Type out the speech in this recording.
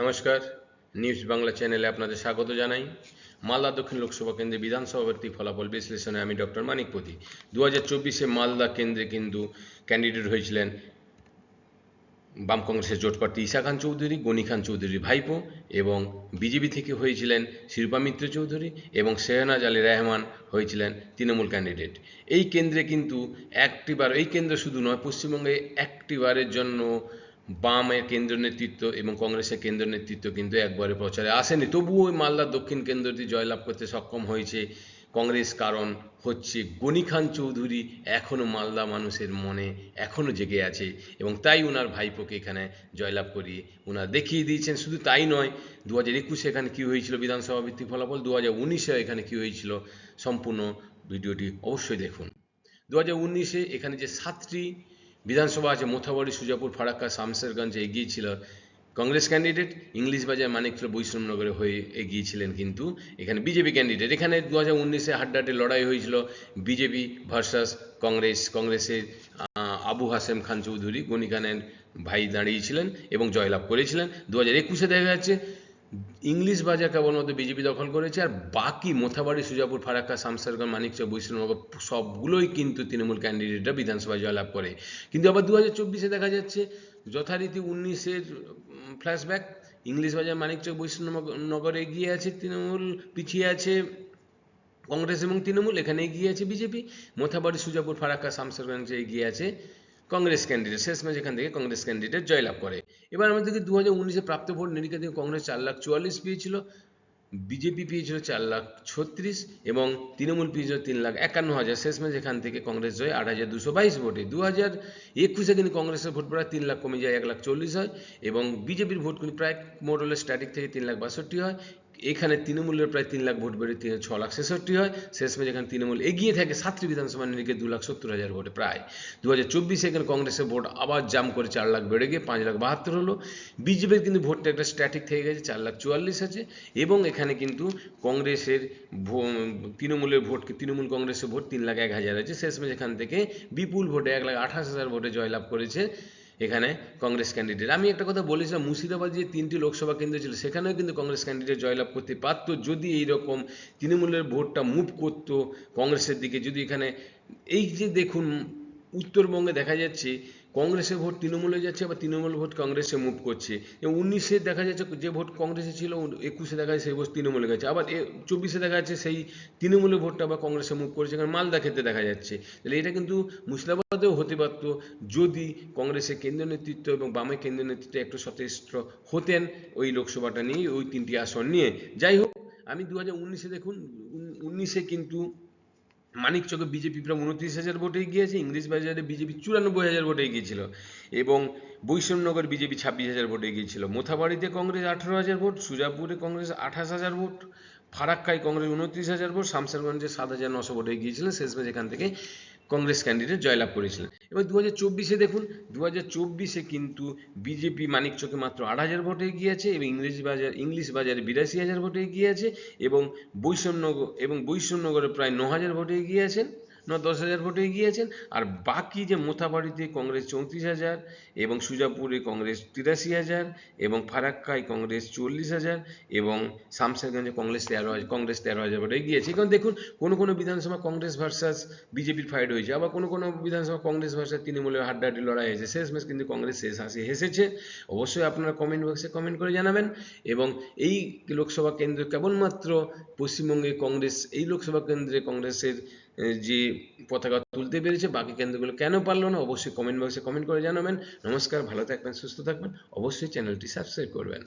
নমস্কার। নিউজ বাংলা চ্যানেলে আপনাদের স্বাগত জানাই। মালদা দক্ষিণ লোকসভা কেন্দ্রে বিধানসভা ব্যক্তি ফলাফল বিশ্লেষণে আমি ডক্টর মানিকপতি দু হাজার চব্বিশে মালদা কেন্দ্রে কিন্তু ক্যান্ডিডেট হয়েছিলেন বাম কংগ্রেসের জোট প্রার্থী ঈশা খান চৌধুরী, গনি খান চৌধুরী ভাইপো এবং বিজেপি থেকে হয়েছিলেন শিল্পা মিত্র চৌধুরী এবং শেহনাজ আলী রহমান হয়েছিলেন তৃণমূল ক্যান্ডিডেট। এই কেন্দ্রে কিন্তু একটিবার, এই কেন্দ্র শুধু নয়, পশ্চিমবঙ্গে একটিবারের জন্য বামের কেন্দ্র নেতৃত্ব এবং কংগ্রেসের কেন্দ্র নেতৃত্ব কিন্তু একবারে প্রচারে আসেনি। তবুও ওই মালদার দক্ষিণ কেন্দ্রটি জয়লাভ করতে সক্ষম হয়েছে। কংগ্রেস কারণ হচ্ছে গনি খান চৌধুরী এখনও মালদা মানুষের মনে এখনও জেগে আছে এবং তাই ওনার ভাইপোকে এখানে জয়লাভ করিয়ে ওনারা দেখিয়ে দিয়েছেন। শুধু তাই নয় দু হাজার একুশে এখানে কী হয়েছিল বিধানসভা ভিত্তিক ফলাফল? দু হাজার উনিশে এখানে কী হয়েছিল? সম্পূর্ণ ভিডিওটি অবশ্যই দেখুন। দু হাজার উনিশে এখানে যে সাতটি বিধানসভা আছে, মোথাবাড়ি, সুজাপুর, ফারাক্কা, শামসেরগঞ্জে এগিয়েছিল কংগ্রেস ক্যান্ডিডেট ইংলিশ বাজার মানিকচর বৈষ্ণবনগরে হয়ে এগিয়েছিলেন কিন্তু এখানে বিজেপি ক্যান্ডিডেট এখানে দু হাজার উনিশে হাড্ডাহাড্ডি লড়াই হয়েছিল বিজেপি ভার্সাস কংগ্রেস। কংগ্রেসের আবু হাসেম খান চৌধুরী গনি খানের ভাই দাঁড়িয়েছিলেন এবং জয়লাভ করেছিলেন। দু হাজার একুশে দেখা যাচ্ছে ইংলিশ বাজার কেবলমাত্র বিজেপি দখল করেছে, আর বাকি মোথাবাড়ি, সুজাপুর, ফারাক্কা, শামসারগঞ্জ, মানিকচক, বৈষ্ণবনগর সবগুলোই কিন্তু তৃণমূল ক্যান্ডিডেটরা বিধানসভায় জয়লাভ করে। কিন্তু আবার দু হাজার চব্বিশে দেখা যাচ্ছে, যথারীতি উনিশের ফ্ল্যাশব্যাক ইংলিশ বাজার, মানিকচক, বৈষ্ণবনগরে এগিয়ে আছে তৃণমূল, পিছিয়ে আছে কংগ্রেস এবং তৃণমূল, এখানে এগিয়ে আছে বিজেপি। মোথাবাড়ি, সুজাপুর, ফারাক্কা, শামসারগঞ্জে এগিয়ে আছে কংগ্রেস ক্যান্ডিডেট শেষ শেষমেশ এখান থেকে কংগ্রেস ক্যান্ডিডেট জয়লাভ করে। এবার আমাদের দু হাজার উনিশে প্রাপ্ত ভোট নিরিখা থেকে কংগ্রেস চার লাখ চুয়াল্লিশ পেয়েছিল, বিজেপি পেয়েছিল চার লাখ ছত্রিশ এবং তৃণমূল পেয়েছিল তিন লাখ একান্ন হাজার। শেষ শেষমেশ এখান থেকে কংগ্রেস জয় আট হাজার দুশো বাইশ ভোটে। দু হাজার একুশে কিন্তু কংগ্রেসের ভোট প্রায় তিন লাখ কমে যায় এক লাখ চল্লিশ হয় এবং বিজেপির ভোট কিন্তু প্রায় মোডলের স্ট্যাটিক থেকে তিন লাখ বাষট্টি হয়। এখানে তৃণমূলের প্রায় তিন লাখ ভোট বেড়ে ছ লাখ ছেষট্টি হয়। শেষমেশ এখানে তৃণমূল এগিয়ে থাকে সাতটি বিধানসভা নিরিখে দু লাখ সত্তর হাজার ভোটে প্রায়। দু হাজার চব্বিশে এখানে কংগ্রেসের ভোট আবার জাম করে চার লাখ বেড়ে গিয়ে পাঁচ লাখ বাহাত্তর হলো। বিজেপির কিন্তু ভোটটা একটা স্ট্যাটিক থেকে গেছে, চার লাখ চুয়াল্লিশ আছে। এবং এখানে কিন্তু কংগ্রেসের তৃণমূলের ভোট, তৃণমূল কংগ্রেসের ভোট তিন লাখ এক হাজার আছে। শেষমেশ এখান থেকে বিপুল ভোটে এক লাখ আঠাশ হাজার ভোটে জয়লাভ করেছে। এখানে কংগ্রেস ক্যান্ডিডেট আমি একটা কথা বলেছিলাম, মুর্শিদাবাদ যে তিনটি লোকসভা কেন্দ্র ছিল, সেখানেও কিন্তু কংগ্রেস ক্যান্ডিডেট জয়লাভ করতে পারতো। যদি এইরকম তৃণমূলের ভোটটা মুভ করতো কংগ্রেসের দিকে, যদি এখানে, এই যে দেখুন, উত্তরবঙ্গে দেখা যাচ্ছে কংগ্রেসের ভোট তৃণমূলে যাচ্ছে আবার তৃণমূল ভোট কংগ্রেসে মুভ করছে। উনিশে দেখা যাচ্ছে যে ভোট কংগ্রেসে ছিল, একুশে দেখা যাচ্ছে সেই ভোট তৃণমূলে গেছে। আবার চব্বিশে দেখা যাচ্ছে সেই তৃণমূলের ভোটটা আবার কংগ্রেসে মুভ করেছে। কারণ মালদা ক্ষেত্রে দেখা যাচ্ছে। তাহলে এটা কিন্তু মুর্শিদাবাদেও হতে পারত যদি কংগ্রেসের কেন্দ্রীয় নেতৃত্ব এবং বামের কেন্দ্রীয় নেতৃত্ব একটু সচেষ্ট হতেন ওই লোকসভাটা নিয়ে, ওই তিনটি আসন নিয়ে। যাই হোক, আমি দু হাজার উনিশে দেখুন উনিশে কিন্তু মানিকচকে বিজেপি প্রায় উনত্রিশ হাজার ভোটে গিয়েছে ইংলিশ বাজারে বিজেপি চুরানব্বই হাজার ভোটে গিয়েছিল এবং বৈষ্ণবনগর বিজেপি ছাব্বিশ হাজার ভোটে গিয়েছিল মোথাবাড়িতে কংগ্রেস আঠেরো হাজার ভোট, সুজাপুরে কংগ্রেস আঠাশ হাজার ভোট ফারাক্কায় কংগ্রেস উনত্রিশ হাজার ভোট, শামসারগঞ্জে সাত হাজার নশো ভোটে গিয়েছিলেন। শেষমেশ এখান থেকে কংগ্রেস ক্যান্ডিডেট জয়লাভ করেছিলেন। এবার দু হাজার চব্বিশে দেখুন দু হাজার চব্বিশে কিন্তু বিজেপি মানিক মানিকচকে মাত্র আট হাজার ভোটে গিয়েছে এবং ইংরেজি বাজার, ইংলিশ বাজারে বিরাশি হাজার ভোটে গিয়েছে এবং বৈষম্যনগর এবং বৈষম্যনগরে প্রায় ন হাজার ভোটে এগিয়ে আছেন ন দশ হাজার ভোটে এগিয়ে আছেন আর বাকি যে মোথাবাড়িতে কংগ্রেস চৌত্রিশ হাজার, এবং সুজাপুরে কংগ্রেস তিরাশি হাজার, এবং ফারাক্কায় কংগ্রেস চল্লিশ হাজার, এবং শামসারগঞ্জে কংগ্রেস তেরো হাজার, কংগ্রেস তেরো হাজার ভোটে এগিয়েছে। এখন দেখুন, কোনো কোনো বিধানসভা কংগ্রেস ভার্সাস বিজেপির ফাইট হয়েছে, আবার কোনো কোনো বিধানসভা কংগ্রেস ভার্সাস তৃণমূলের হাড্ডাহাড্ডি লড়াই হয়েছে। শেষমেশ কিন্তু কংগ্রেস শেষ হাসি হেসেছে। অবশ্যই আপনারা কমেন্ট বক্সে কমেন্ট করে জানাবেন। এবং এই লোকসভা কেন্দ্র কেবলমাত্র পশ্চিমবঙ্গে কংগ্রেস, এই লোকসভা কেন্দ্রে কংগ্রেসের যে পতাকা তুলতে পেরেছে, বাকি কেন্দ্রগুলো কেন পারল না, অবশ্যই কমেন্ট বক্সে কমেন্ট করে জানাবেন। নমস্কার, ভালো থাকবেন, সুস্থ থাকবেন। অবশ্যই চ্যানেলটি সাবস্ক্রাইব করবেন।